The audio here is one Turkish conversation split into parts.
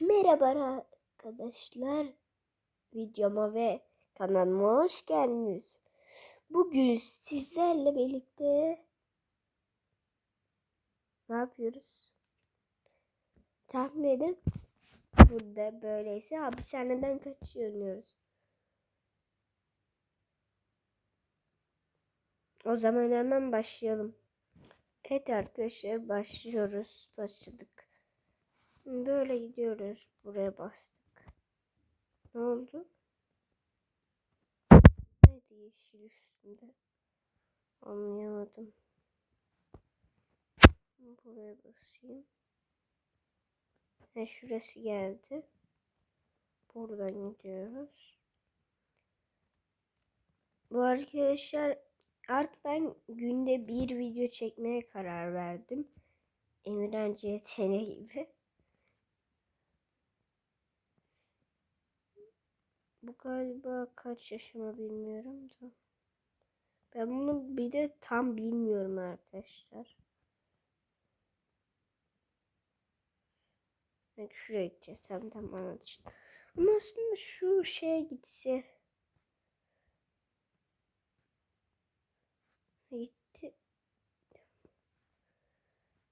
Merhaba arkadaşlar. Videoma ve kanalıma hoş geldiniz. Bugün sizlerle birlikte ne yapıyoruz? Tahmin edin. Burada böyleyse hapishaneden kaçıyoruz. O zaman hemen başlayalım. Evet arkadaşlar başlıyoruz. Başladık. Böyle gidiyoruz. Buraya bastık. Ne oldu? Neydi yeşil üstünde? Anlayamadım. Buraya basayım. Ha, şurası geldi. Buradan gidiyoruz. Bu arkadaşlar artık ben günde bir video çekmeye karar verdim. Emirhan CTN gibi. Bu galiba kaç yaşıma bilmiyorum da. Ben bunu bir de tam bilmiyorum arkadaşlar. Bak şuraya gideceğiz. Tamam tamam anladım. Ama aslında şu şeye gitse. Gitti.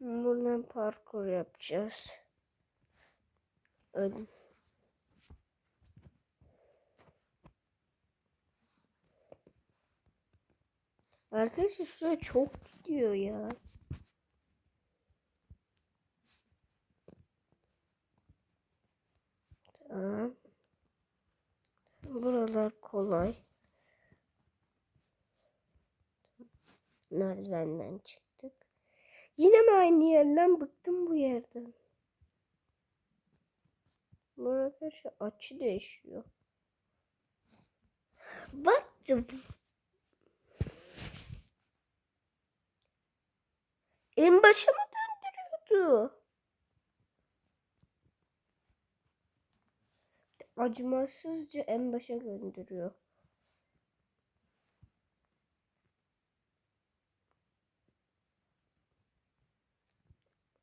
Buradan parkur yapacağız. Öldüm. Arkadaşlar şuraya çok gidiyor ya. Tamam. Buralar kolay. Merdivenden çıktık. Yine mi aynı yerden bıktım bu yerden. Bu arkadaşlar açı değişiyor. Baktım. En başa mı döndürüyordu? Acımasızca en başa gönderiyor.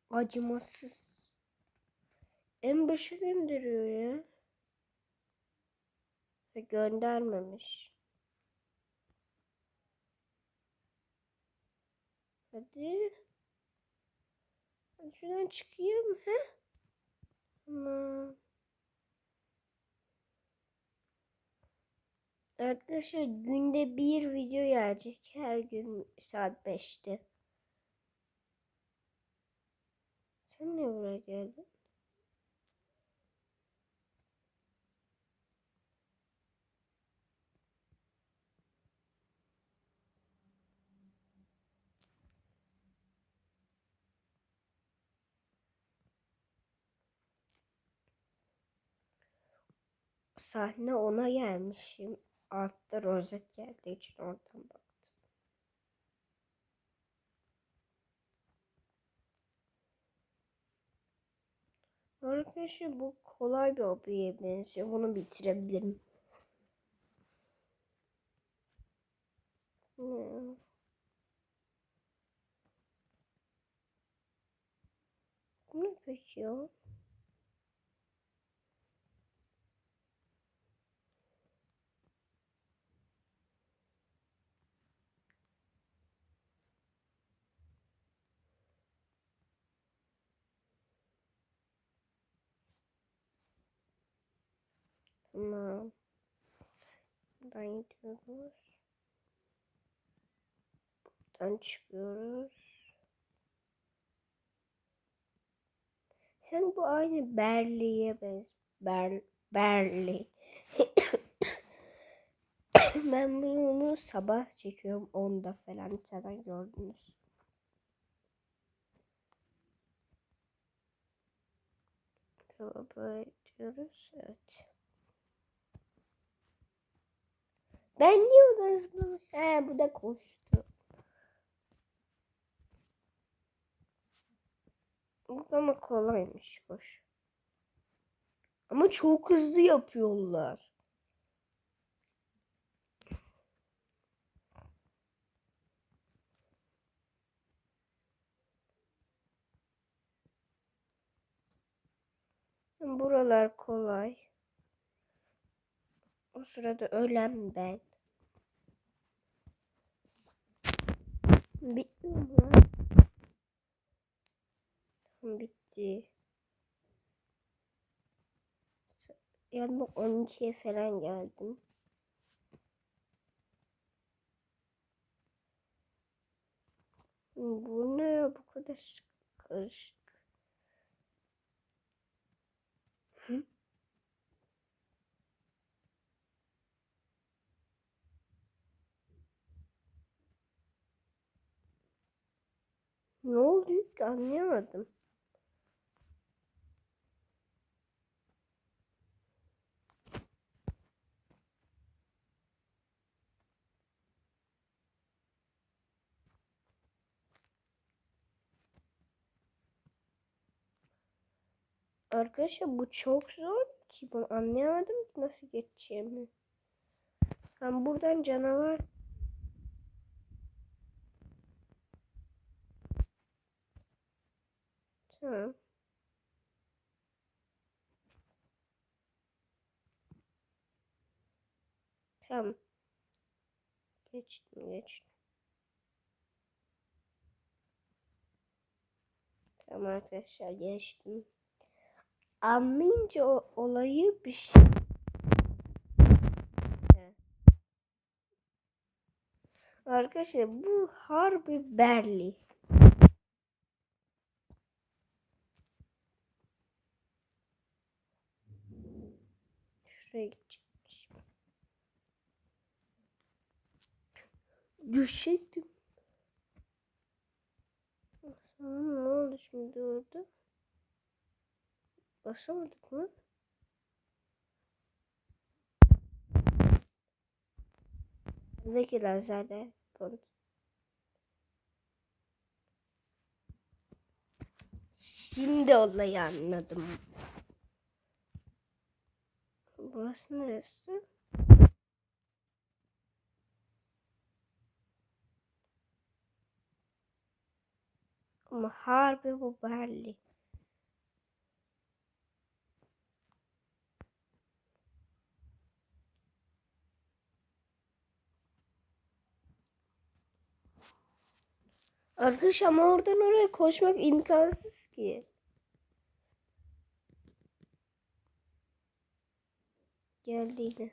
Acımasız. En başa gönderiyor ya. Ha, Göndermemiş. Hadi. Şuradan çıkayım. He? Tamam. Arkadaşlar günde bir video gelecek. Her gün saat 5'te. Sen niye buraya geldin? Sahne ona gelmişim. Altta rozet geldiği için oradan baktım. Arkadaşlar bu kolay bir hobiye benziyor. Bunu bitirebilirim. Ne? Bu ne peki ya? Tamam. Buradan gidiyoruz. Buradan çıkıyoruz. Sen bu aynı Berli'ye benz. Ber, Berli. ben bunu sabah çekiyorum 10'da falan zaten gördünüz. Böyle diyoruz. Evet. Ben niye orada zıplamış? He bu da koştu. Bu ama kolaymış koş. Ama çok hızlı yapıyorlar. Buralar kolay. O sırada ölen ben. Bitmiyor mu? Tamam bitti. Yani bu 12'ye falan geldim. Bu ne ya bu kadar karışık. Ne oluyor ki anlayamadım. Arkadaşlar bu çok zor ki ben anlayamadım ki nasıl geçeceğimi. Ben buradan canavar Tamam. Tamam. Geçtim geçtim. Tamam arkadaşlar geçtim. Anlayınca o olayı bir şey. Arkadaşlar bu harbi Berli. Şuraya gidecekmiş. Düşecektim. Sonra ne oldu şimdi orada? Basamadık mı? Buradaki lazerle Şimdi olayı anladım. Burası neresi? Ama harbi bu belli. Arkadaş ama oradan oraya koşmak imkansız ki. Geldi.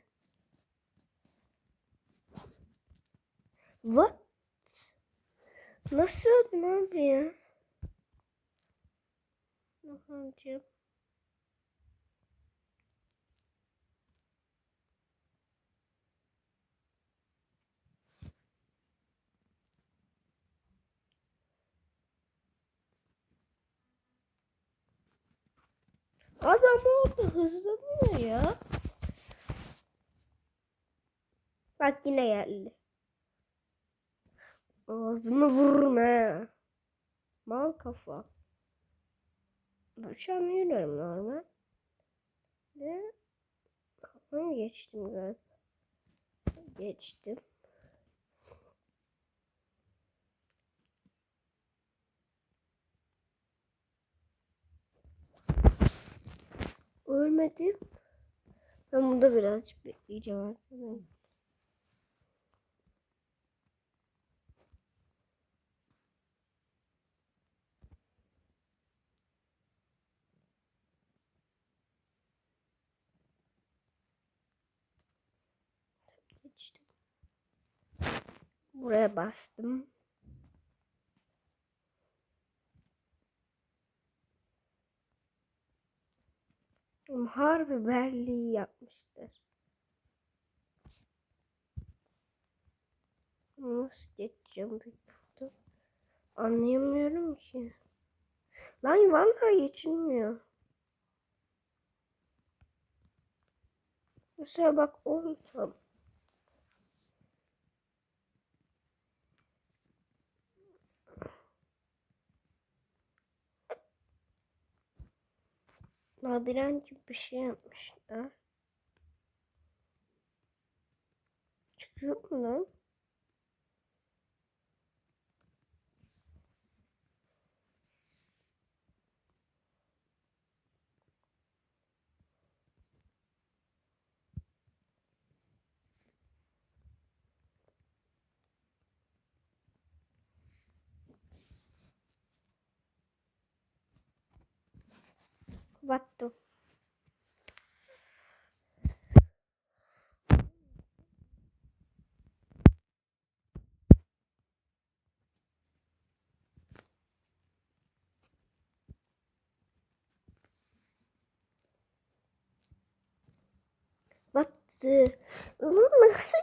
What? Nasıl öldün abi ya? Yapacağım? Adam orada hızlanıyor ya. Bak yine geldi. Ağzını vururum he. Mal kafa. Ben şu an yürüyorum normal. Ve kafamı geçtim galiba. Geçtim. Ölmedim. Ben burada birazcık bekleyeceğim arkadaşlar. Buraya bastım. Harbi belli yapmışlar. Nasıl geçeceğim burada? Anlayamıyorum ki. Lan vallahi geçilmiyor. Mesela bak olsam. Labirent gibi bir şey yapmışlar. Çıkıyor mu lan? What the What the... Oğlum nasıl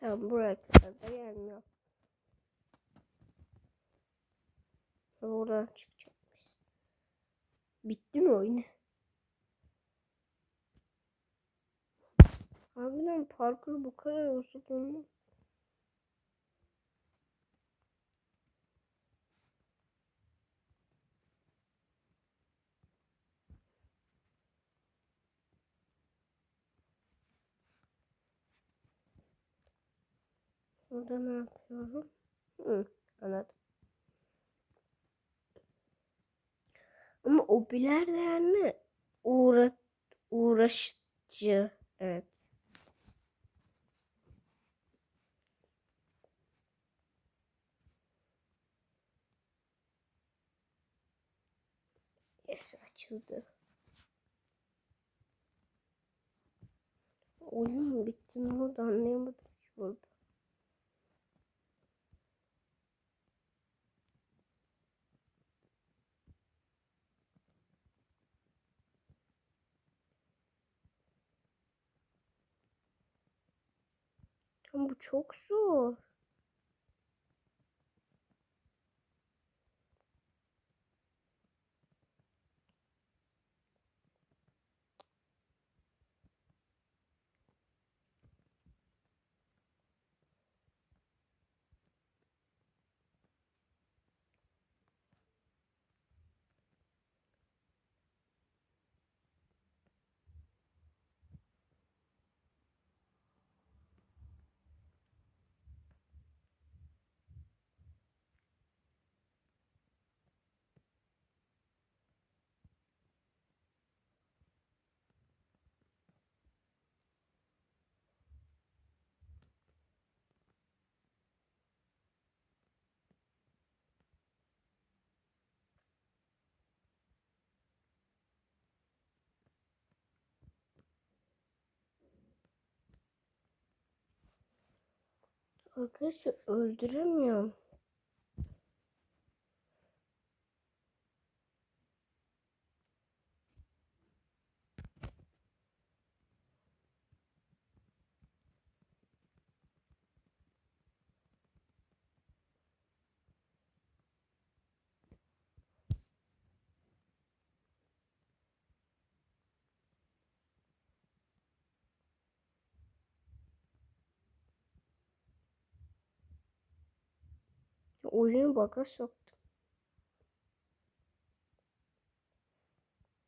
Tamam buraya kadar da gelmiyor. Buradan çıkacakmış. Bitti mi oyun? Harbiden parkur bu kadar uzun mu? Burada ne yapıyorum? Hı, anladım. Ama o biler de yani uğra uğraşıcı. Evet. Yes açıldı. Oyun mu bitti ne oldu anlayamadım ki burada. Ama bu çok zor. Arkadaşlar öldüremiyorum. Oyunu baka soktum.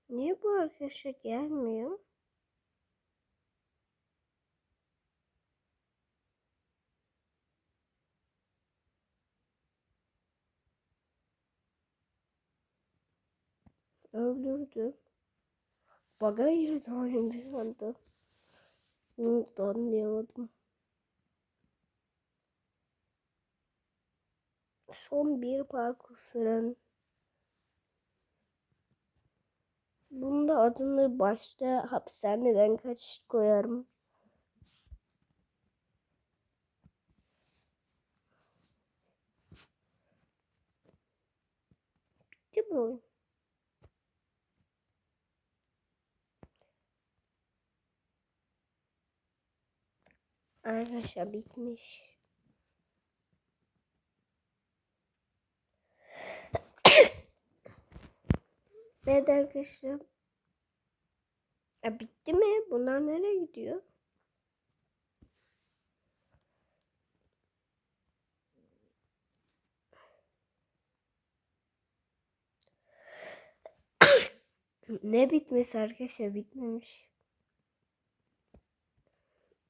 Niye bu arkadaşa gelmiyor? Öldürdü. Baga girdi oyun bir anda. Da anlayamadım. Son bir parkur falan. Bunda adını başta hapishaneden kaç koyarım. Bitti mi oyun? Arkadaşlar bitmiş. Evet arkadaşlar. E, bitti mi? Bunlar nereye gidiyor? ne bitmesi arkadaşlar bitmemiş.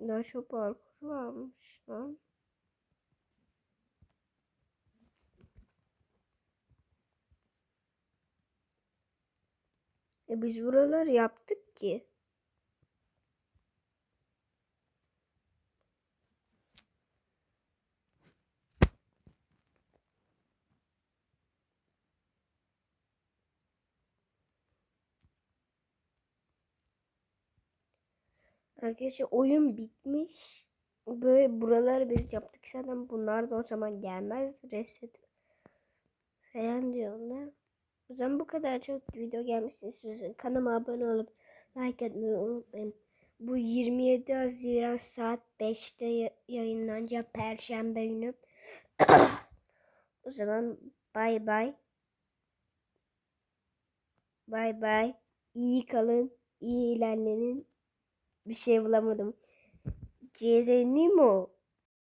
Daha çok parkur varmış lan. E biz buraları yaptık ki. Arkadaşlar oyun bitmiş. Böyle buraları biz yaptık zaten bunlar da o zaman gelmez reset falan diyorlar. O zaman bu kadar çok video gelmişsin sizin kanalıma abone olup like etmeyi unutmayın. Bu 27 Haziran saat 5'te ya- yayınlanacak Perşembe günü. o zaman bay bay. Bay bay. İyi kalın. iyi ilerlenin. Bir şey bulamadım. Geronimo.